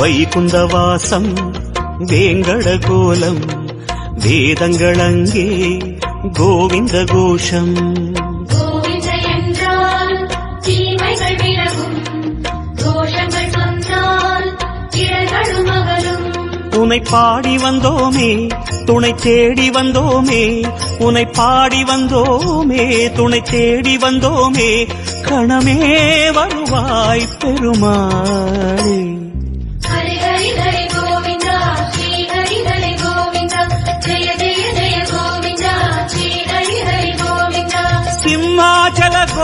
வைகுந்தவாசம் வேங்கடகோலம் வேதங்களங்கே கோவிந்த கோஷம் உனை பாடி வந்தோமே துணை தேடி வந்தோமே உனை பாடி வந்தோமே துணை தேடி வந்தோமே கணமே வருவாய் பெருமாளே.